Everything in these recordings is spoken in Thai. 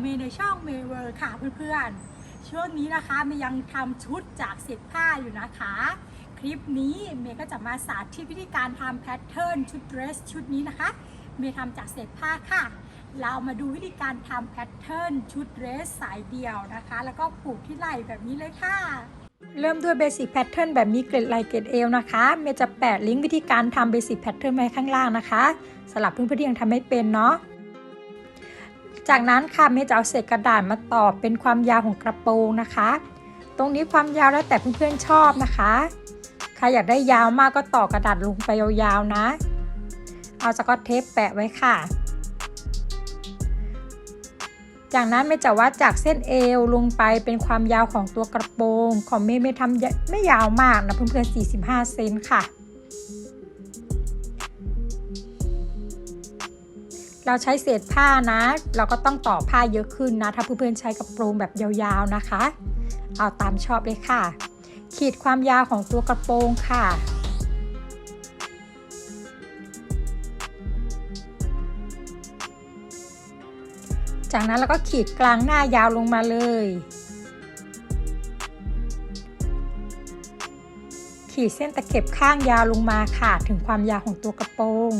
เมย์ในช่องเมย์เวิร์ค่ะเพื่อนๆ ช่วงนี้นะคะเมย์ยังทำชุดจากเศษผ้าอยู่นะคะ คลิปนี้เมย์ก็จะมาสาธิตวิธีการทำแพทเทิร์นชุดเดรสชุดนี้นะคะ เมย์ทำจากเศษผ้าค่ะ เรามาดูวิธีการทำแพทเทิร์นชุดเดรสสายเดี่ยวนะคะ แล้วก็ผูกที่ไหล่แบบนี้เลยค่ะเริ่มด้วยเบสิ c แพทเทิร์นแบบนี้เกรดไหลเกรดเอวนะคะเมย์จะแปะลิงก์วิธีการทำเบสิ c แพทเทิร์นไว้ข้างล่างนะคะสำหรับเพื่อนๆที่ยังทำไม่เป็นเนาะ จากนั้นค่ะเมย์จะเอาเศษกระดาษมาต่อเป็นความยาวของกระโปรงนะคะ ตรงนี้ความยาวแล้วแต่เพื่อนๆชอบนะคะใครอยากได้ยาวมากก็ต่อกระดาษลงไปยาวๆนะ เอาสกอตเทปแปะไว้ค่ะ จากนั้นเมย์จะวัดจากเส้นเอวลงไปเป็นความยาวของตัวกระโปรง ของเมย์ไม่ทำไม่ยาวมากนะเพื่อนๆ45 เซนค่ะ เราใช้เศษผ้านะ เราก็ต้องต่อผ้าเยอะขึ้นนะ ถ้าเพื่อนๆใช้กระโปรงแบบยาวๆนะคะ เอาตามชอบเลยค่ะ ขีดความยาวของตัวกระโปรงค่ะจากนั้นเราก็ขีดกลางหน้ายาวลงมาเลย ขีดเส้นตะเข็บข้างยาวลงมาค่ะ ถึงความยาวของตัวกระโปรง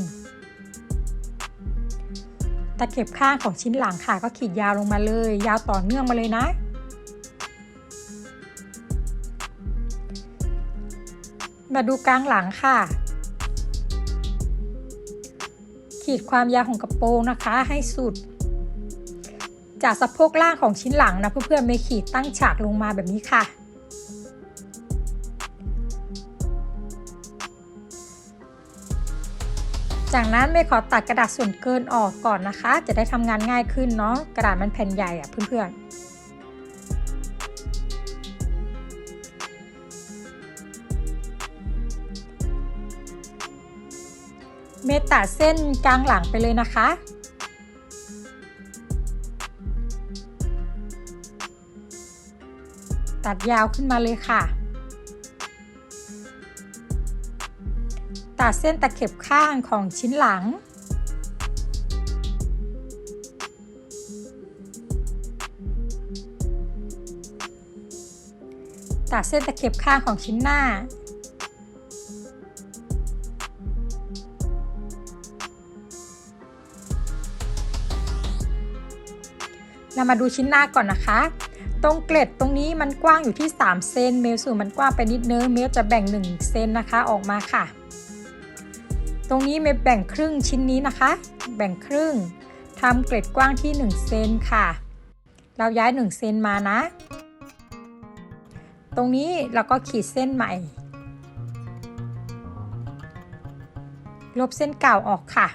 ตะเข็บข้างของชิ้นหลังค่ะก็ขีดยาวลงมาเลย ยาวต่อเนื่องมาเลยนะ มาดูกลางหลังค่ะ ขีดความยาวของกระโปรงนะคะให้สุด จากสะโพกล่างของชิ้นหลังนะเพื่อนๆไม่ขีดตั้งฉากลงมาแบบนี้ค่ะ จากนั้นไม่ขอตัดกระดาษส่วนเกินออกก่อนนะคะ จะได้ทำงานง่ายขึ้นเนาะกระดาษมันแผ่นใหญ่อะเพื่อนๆเมตัดเส้นกลางหลังไปเลยนะคะ ตัดยาวขึ้นมาเลยค่ะ ตัดเส้นตะเข็บข้างของชิ้นหลัง ตัดเส้นตะเข็บข้างของชิ้นหน้า เรามาดูชิ้นหน้าก่อนนะคะตรงเกล็ดตรงนี้มันกว้างอยู่ที่ 3 เซน เมลสูมันกว้างไปนิดนึง เมลจะแบ่ง 1 เซนนะคะออกมาค่ะ ตรงนี้เมลแบ่งครึ่งชิ้นนี้นะคะ แบ่งครึ่งทำเกล็ดกว้างที่ 1 เซนค่ะ เราย้าย 1 เซนมานะ ตรงนี้เราก็ขีดเส้นใหม่ ลบเส้นเก่าออกค่ะ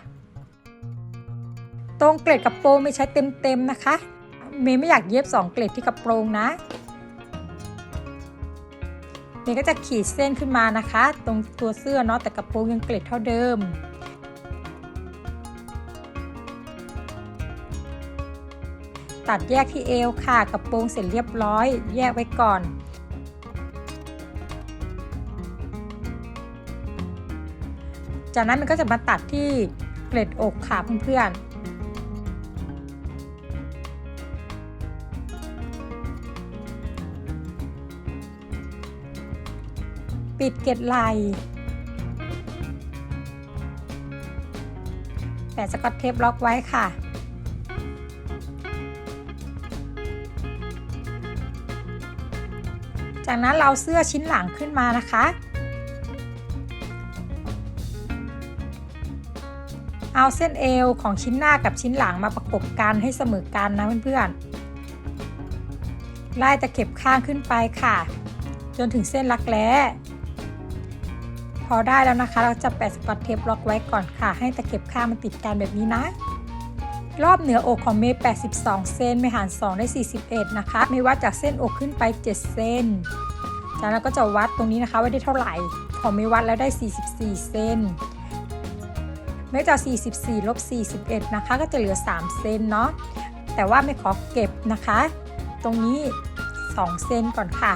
ตรงเกล็ดกระโปรงไม่ใช้เต็มๆนะคะ เมย์ไม่อยากเย็บ 2 เกล็ดที่กระโปรงนะ เมย์ก็จะขีดเส้นขึ้นมานะคะ ตรงตัวเสื้อเนาะแต่กระโปรงยังเกล็ดเท่าเดิม ตัดแยกที่เอวค่ะกระโปรงเสร็จเรียบร้อย แยกไว้ก่อนจากนั้นมันก็จะมาตัดที่เกล็ดอกค่ะเพื่อนๆ ปิดเกล็ดไหลแปะสกอตเทปล็อกไว้ค่ะ จากนั้นเราเสื้อชิ้นหลังขึ้นมานะคะ เอาเส้นเอวของชิ้นหน้ากับชิ้นหลังมาประกบกันให้เสมอกันนะเพื่อนๆ ไล่ตะเข็บข้างขึ้นไปค่ะ จนถึงเส้นรักแร้ พอได้แล้วนะคะ เราจะแปะสกอตเทปล็อกไว้ก่อนค่ะ ให้ตะเข็บข้างมันติดกันแบบนี้นะ รอบเหนืออกของเมย์82 เซนเมย์หาร 2 ได้ 41 นะคะ เมย์วัดจากเส้นอกขึ้นไป 7 เซนจากนั้นก็จะวัดตรงนี้นะคะว่าได้เท่าไหร่ ของเมย์วัดแล้วได้ 44 เซนเมย์จาก 44ลบ41 นะคะ ก็จะเหลือ 3 เซนเนาะ แต่ว่าไม่ขอเก็บนะคะ ตรงนี้ 2 เซนก่อนค่ะ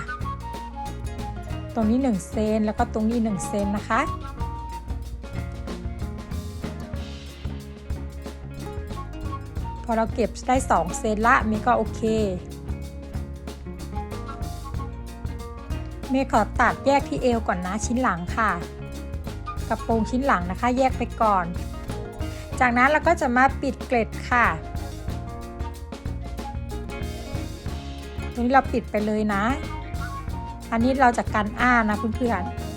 รงนี้1เซนแล้วก็ตรงนี้1เซนนะคะ พอเราเก็บได้2เซนละเมย์ก็โอเคเมย์ขอตัดแยกที่เอวก่อนนะชิ้นหลังค่ะ กระโปรงชิ้นหลังนะคะ แยกไปก่อน จากนั้นเราก็จะมาปิดเกล็ดค่ะตรงนี้เราปิดไปเลยนะ อันนี้เราจะกันอ้านะเพื่อนๆ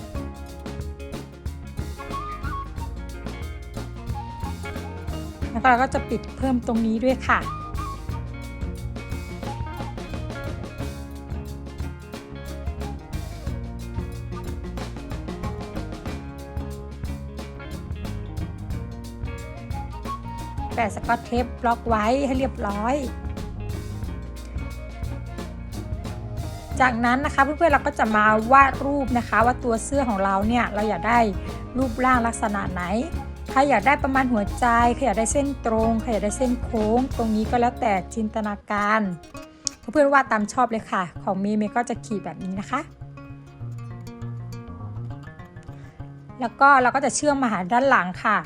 แล้วก็เราก็จะปิดเพิ่มตรงนี้ด้วยค่ะ แปะสกอตเทปบล็อกไว้ให้เรียบร้อย จากนั้นนะคะเพื่อนๆเราก็จะมาวาดรูปนะคะ ว่าตัวเสื้อของเราเนี่ยเราอยากได้รูปร่างลักษณะไหนใครอยากได้ประมาณหัวใจใครอยากได้เส้นตรงใครอยากได้เส้นโค้ง ตรงนี้ก็แล้วแต่จินตนาการเพื่อนๆวาดตามชอบเลยค่ะ ของเมย์เมย์ก็จะขีดแบบนี้นะคะ แล้วก็เราก็จะเชื่อมมาหาด้านหลังค่ะ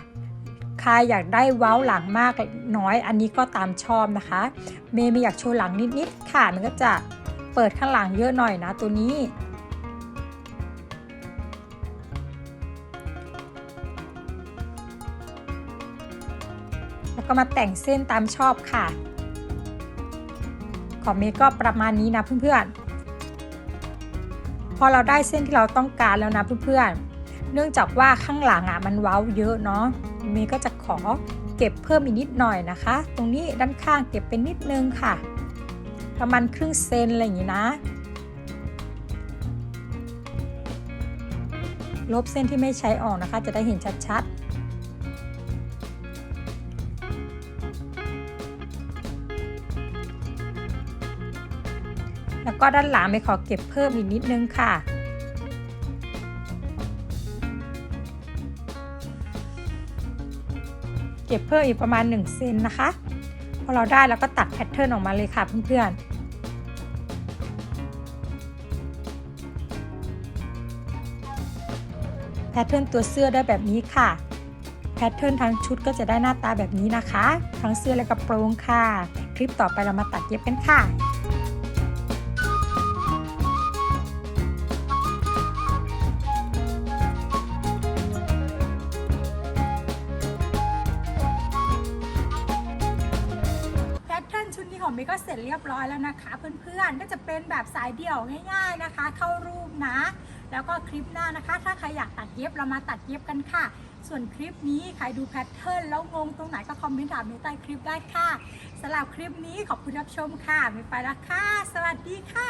ใครอยากได้เว้าหลังมากน้อยอันนี้ก็ตามชอบนะคะ เมย์ไม่อยากโชว์หลังนิดๆค่ะมันก็จะ เปิดข้างหลังเยอะหน่อยนะตัวนี้ แล้วก็มาแต่งเส้นตามชอบค่ะ ของเมย์ก็ประมาณนี้นะเพื่อนๆ พอเราได้เส้นที่เราต้องการแล้วนะเพื่อนๆ เนื่องจากว่าข้างหลังอะมันเว้าเยอะเนาะ เมย์ก็จะขอเก็บเพิ่มอีกนิดหน่อยนะคะ ตรงนี้ด้านข้างเก็บเป็นนิดนึงค่ะ ประมาณครึ่งเซนอะไรอย่างนี้นะ ลบเส้นที่ไม่ใช้ออกนะคะ จะได้เห็นชัดๆแล้วก็ด้านหลังไม่ขอเก็บเพิ่มอีกนิดนึงค่ะ เก็บเพิ่มอีกประมาณ1เซนนะคะ พอเราได้แล้วก็ตัดแพทเทิร์นออกมาเลยค่ะเพื่อนๆ พทเทิร์นตัวเสื้อได้แบบนี้ค่ะแพทเทิร์นทั้งชุดก็จะได้หน้าตาแบบนี้นะคะ ทั้งเสื้อและกระโปรงค่ะ คลิปต่อไปเรามาตัดเย็บกันค่ะแพทเทิร์นชุดนี้ของมิก็เสร็จเรียบร้อยแล้วนะคะ เพื่อนๆก็จะเป็นแบบสายเดี่ยวง่าย ๆนะคะ เข้ารูปนะ แล้วก็คลิปหน้านะคะ ถ้าใครอยากตัดเย็บเรามาตัดเย็บกันค่ะ ส่วนคลิปนี้ใครดูแพทเทิร์นแล้วงงตรงไหนก็คอมเมนต์ถามในใต้คลิปได้ค่ะสำหรับคลิปนี้ขอบคุณรับชมค่ะไมย์ไปแล้วค่ะ สวัสดีค่ะ